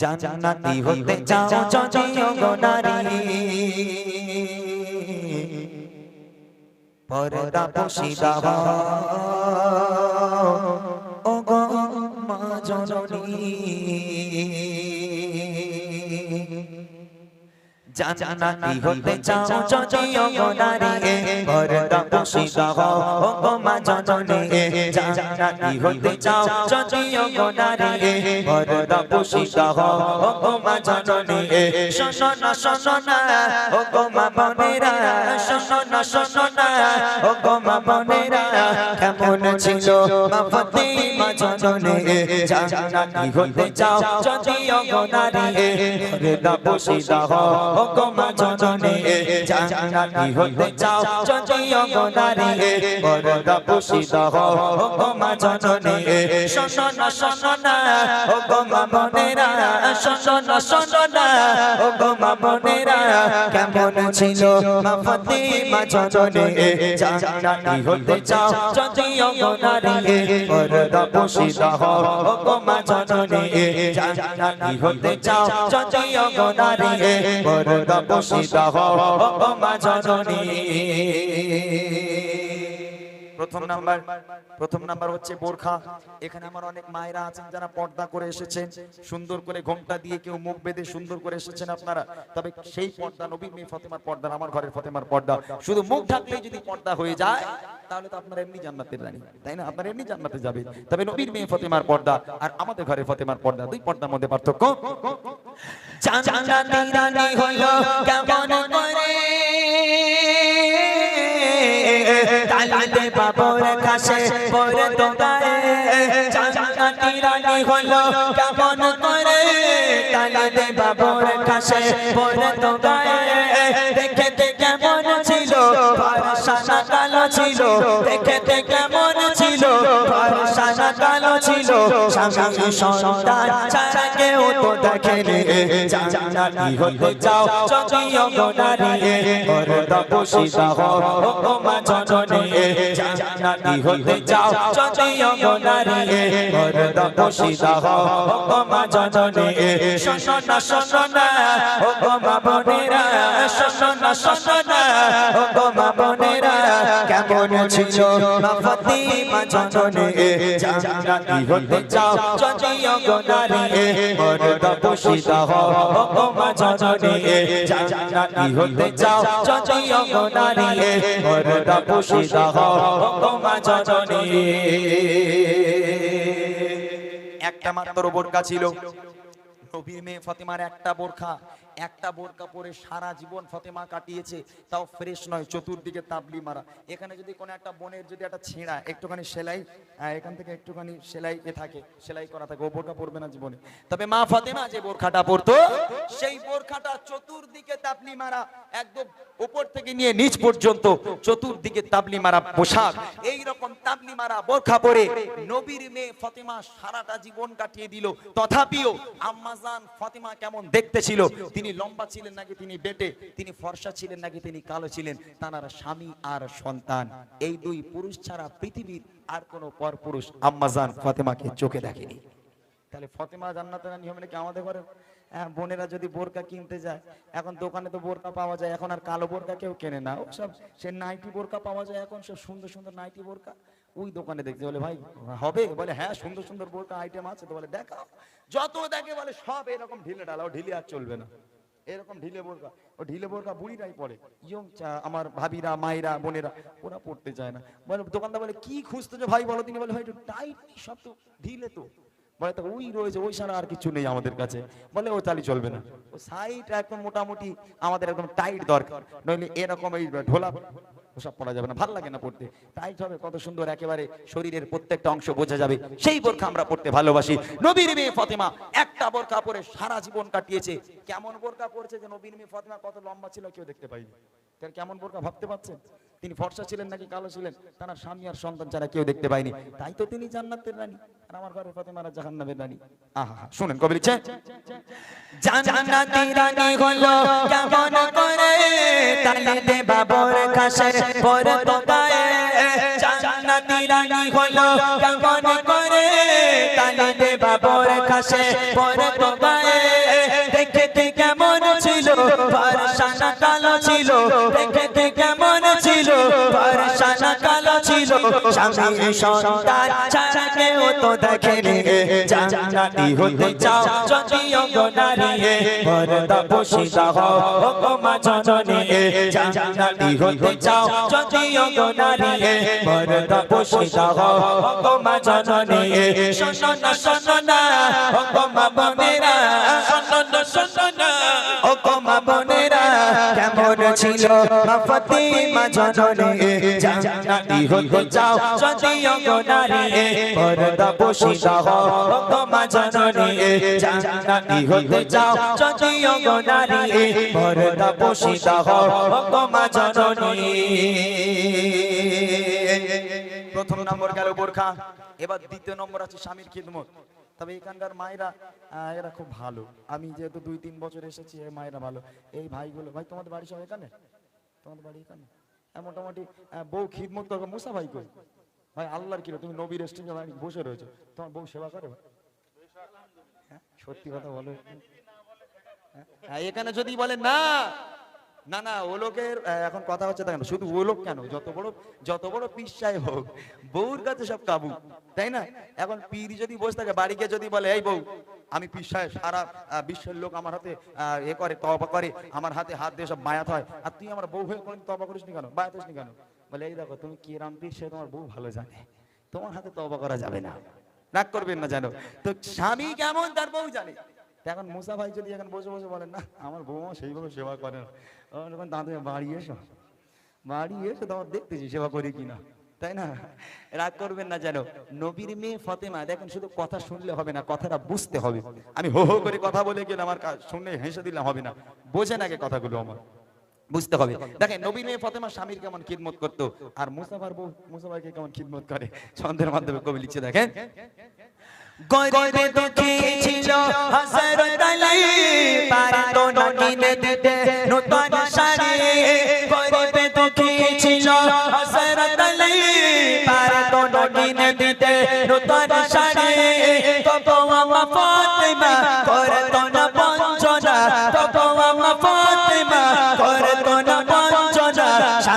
জান্নাতি হতে চাও যদিও গো নারী। পর্দা পুশিদা ও গো মা জননী। জান্নাতি হতে চাও যদিও গো নারী পর্দা পুশিদা ও গো মা জননী জান্নাতি হতে চাও যদিও গো নারী পর্দা পুশিদা ও গো মা জননী শোনো শোনো ও গো মা বোনেরা শোনো শোনো ও গো মা বোনেরা কেমন ছিল মা ফাতিমা জননী জান্নাতি হতে চাও যদিও গো নারী পর্দা পুশিদা ও গো মা জননী জান্নাতি হতে চাও যদিও গো নারী পর্দা পুশিদা ও গো মা জননী, শোনো না ও গো মা বোনেরা, শোনো না শোনো না ও গো মা বোনেরা, কেমন ছিল মা ফাতিমা জননী জান্নাতি হতে চাও যদিও গো নারী পর্দা পুশিদা ও গো মা জননী জান্নাতি হতে চাও যদিও গো নারী পর্দা পুশিদা ও গো মা জননী। প্রথম নাম্বার প্রথম নাম্বার হচ্ছে বোরখা। এখানে আমার অনেক মায়েরা আছেন যারা পর্দা করে এসেছেন। সুন্দর করে ঘোমটা দিয়ে কেউ মুখ বেঁধে সুন্দর করে এসেছেন আপনারা। তবে সেই পর্দা নবীর মেয়ে ফতেমার পর্দা আমার ঘরের ফতেমার পর্দা। শুধু মুখ ঢাকলেই যদি পর্দা হয়ে যায় তাহলে তো আপনারা এমনি জান্নাতের রানী। তাই না? আপনারা এমনি জান্নাতে যাবেন। তবে নবীর মেয়ে ফতেমার পর্দা আর আমাদের ঘরের ফতেমার পর্দা দুই পর্দার মধ্যে পার্থক্য? জান্নাতি রানী হলো কেমন তালিতে বাবর কাছে, পরে তো গায়ে জান্নাতি রানী হলো, কেমন করে তালিতে বাবর কাছে, পরে তো গায়ে দেখে কেমন ছিল ফরসানা কালো ছিল দেখে কেমন স্বামী সন্তান ছাড়া কেউ তো দেখেনি জান্নাতি হতে চাও যদিও গো নারী পর্দা পুশিদা হও ও মা জননী। জান্নাতি হতে চাও যদিও গো নারী পর্দা পুশিদা হও ও মা জননী। শোনো শোনো ও মা বোনেরা। শোনো শোনো ও কেমন ছিল? মা ফাতিমা জননী জান্নাতি হতে চাও গো নারী পর্দা পুশিদা হও ও মা জননী জান্নাতি হতে চাও গো নারী পর্দা পুশিদা হও ও মা জননী একটা মাত্র বোরকা ছিল। নবীর মেয়ে ফতেমার একটা বোরখা। একটা বোরকা পরে সারা জীবন ফতেমা কাটিয়েছে, তাও ফ্রেশ নয়, চতুর্দিকে তাবলি মারা। এখানে যদি কোনো একটা বোনের যদি একটা ছেঁড়া, একটুখানি সেলাই এখান থেকে একটুখানি সেলাই এ থাকে, সেলাই করা থাকে, ও বোরকা পরবে না জীবনে। তবে মা ফতেমা যে বোরখাটা পরতো, সেই বোরখাটা চতুর্দিকে তাবলি মারা, একদম উপর থেকে নিয়ে নিচ পর্যন্ত চতুর্দিকে তাবলি মারা পোশাক। এই রকম তাবলি মারা বোরখা পরে নবীর মেয়ে ফতেমা সারাটা জীবন কাটিয়ে দিল। তথাপিও আম্মাজান ফতেমা কেমন দেখতে ছিল তিনি লম্বা ছিলেন নাকি তিনি বেটে, তিনি ফর্সা ছিলেন নাকি তিনি কালো ছিলেন, তার স্বামী আর সন্তান। এই দুই পুরুষ ছাড়া পৃথিবীর আর কোনো পর পুরুষ আম্মাজান ফাতেমাকে চোখে দেখেনি। তাহলে ফতেমা জান্নাতের রানী হবে নাকি আমাদের ঘরে? হ্যাঁ, বোনেরা যদি বোরকা কিনতে যায় এখন দোকানে তো বোরকা পাওয়া যায় এখন আর কালো বোরকা কেউ কেনে না। সব সে নাইটি বোরকা পাওয়া যায় এখন সব সুন্দর সুন্দর নাইটি বোরকা ওই দোকানে দেখতে বলে ভাই হবে? বলে হ্যাঁ সুন্দর সুন্দর বোরকা আইটেম আছে। তো বলে দেখাও। যত দেখে বলে সব এরকম ঢিলে ডালা ও ঢিলে আর চলবে না। এরকম ঢিলে বোরকা ও ঢিলে বোরকা বুড়িরাই পরে। ইয়ং আমার ভাবিরা মায়েরা বোনেরা ওরা পড়তে চায় না। বলে দোকানদার বলে কি খুঁজতেছো ভাই? বলো তিনি বলে ভাই একটু টাইট সব তো ঢিলে তো। বলে তো ওই রয়েছে, ওই ছাড়া আর কিছু নেই আমাদের কাছে। বলে, ও চালি চলবে না। ও সাইড একদম মোটামুটি আমাদের একদম টাইট দরকার। নইলে এরকম এই ঢোলা ওসব পড়া যাবে না, ভালো লাগে না পড়তে টাইট হবে কত সুন্দর একেবারে শরীরের প্রত্যেকটা অংশ বোঝা যাবে। সেই বোরখা আমরা পড়তে ভালোবাসি। নবীর মেয়ে ফতেমা একটা বোরখা পরে সারা জীবন কাটিয়েছে। কেমন বোরখা পড়ছে যে নবীর মেয়ে ফতেমা কত লম্বা ছিল কেউ দেখতে পাইনি কেমন বোরখা ভাবতে পারছেন? তিনি ফর্সা ছিলেন নাকি কালো ছিলেন? তার স্বামী আর সন্তান ছাড়া কেউ দেখতে পায়নি। তাই তো তিনি জান্নাতের রানী আর আমার ঘরে ফাতেমারা জাহান্নামের রানী। আহা শুনেন, কবি লিখছে জান্নাতি রানী হলো কেমন করে? তালে দে বাবর কাছে পর তো গায়ে জান্নাতি জান্নাতি রানী হলো কেমন করে? তালি দে বাবর কাছে পরে তো গায়ে স্বামী সন্তান ছাড়া কেউ তো দেখেনি জান্নাতি হতে চাও, যদি অঙ্গ নারী পর্দা বসিদা হও ও মা জননী জান্নাতি হতে চাও, যদি অঙ্গ নারী পর্দা বসিদা হও ও মা জননী শোনো শোনো না ও মা বোনেরা, শোনো শোনো না ও মা বোনেরা। কেমন ছিল। মা ফাতিমা জননী জান্নাতি হতে চাও। যদি অঙ্গ নারী পর্দা বসিদা হও ও জননী জান্নাতি হতে চাও। যদি অঙ্গ নারী পর্দা বসিদা হও ও জননী প্রথম নম্বর গেল বোরখা। এবার দ্বিতীয় নম্বর আছে স্বামীর খিদমত। তবে এখানকার মায়েরা এরা খুব ভালো। আমি যেহেতু দুই তিন বছর এসেছি এই মায়েরা ভালো। এই ভাইগুলো ভাই তোমাদের বাড়ি সব এখানে? তোমাদের বাড়ি এখানে? মোটামুটি বউ খিদমত করবে মুসা ভাই কই? ভাই আল্লাহর কিলো তুমি নবীর বাড়ি বসে রয়েছো। তোমার বউ সেবা করে? হ্যাঁ, সত্যি কথা বলো। হ্যাঁ, এখানে যদি বলে না না না ও লোকের এখন কথা হচ্ছে দেখেন, শুধু ও লোক কেন? যত বড় যত বড় পিসাই হোক, বউর কাছে সব কাবু, তাই না? এখন পীর যদি বসে থাকে বাড়িকে যদি বলে, এই বউ, আমি পিসায় সারা বিশ্বের লোক আমার হাতে এ করে তবা করে, আমার হাতে হাত দিয়ে সব বায়াত হয়, আর তুই আমার বউ হয়ে কোন তবা করিস নি কেন? বায়াত নি কেন? বলে, এই দেখো, তুমি কি রাম পীর সে তোমার বউ ভালো জানে। তোমার হাতে তবা করা যাবে না। রাগ করবেন না জানো তো স্বামী কেমন তার বউ জানে? এখন মুসা ভাই যদি এখন বসে বসে বলেন, না, আমার বৌমা সেইভাবে সেবা করে না। যখন দাঁতে বাড়ি এসো। বাড়ি এসো তোমার দেখতেছি সেবা করি কিনা। তাই না? রাগ করবেন না যেন। নবীর মেয়ে ফতেমা, দেখেন শুধু কথা শুনলে হবে না, কথাটা বুঝতে হবে। আমি হো হো করে কথা বলে গেলে আমার শুনলে হেসে দিলে হবে না। বোঝেন আগে কথাগুলো আমার। বুঝতে হবে। দেখেন, নবীর মেয়ে ফতেমা স্বামীর কেমন খিদমত করতো, আর মুসাফার বউ মুসাফাকে কেমন খিদমত করে। ছন্দের মাধ্যমে কবি লিখছে, দেখেন। গরিবে দুঃখী ছিল হযরত আলী পারতো না কিনে দিতে নতুন শাড়ি গরিবে দুঃখী ছিল হযরত আলী পারতো না কিনে দিতে নতুন শাড়ি তবু আমা ফাতিমা করতো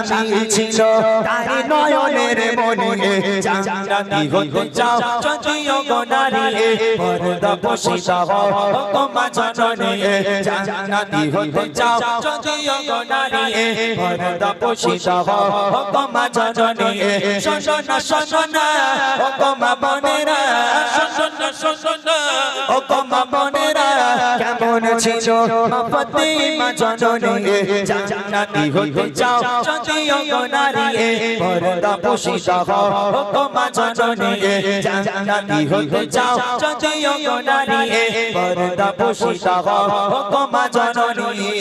স্বামী ছিল তার নয়নের মনে জান্নাতি হতে চাও, যদিও গো নারী পর্দা বসিতা হও, তোমা জননী জান্নাতি হতে চাও, যদিও গো নারী পর্দা বসিতা হও, তোমা জননী শোনো না ও তোমা বোনেরা শোনো না ও তোমা বোনেরা কেমন ছিল মা ফাতিমা জননী। জান্নাতি হতে চাও যদিও নারী পর্দা বসিতা হও তোমা জননী। জান্নাতি হতে চাও যদিও নারী পর্দা বসিতা হও তোমা জননী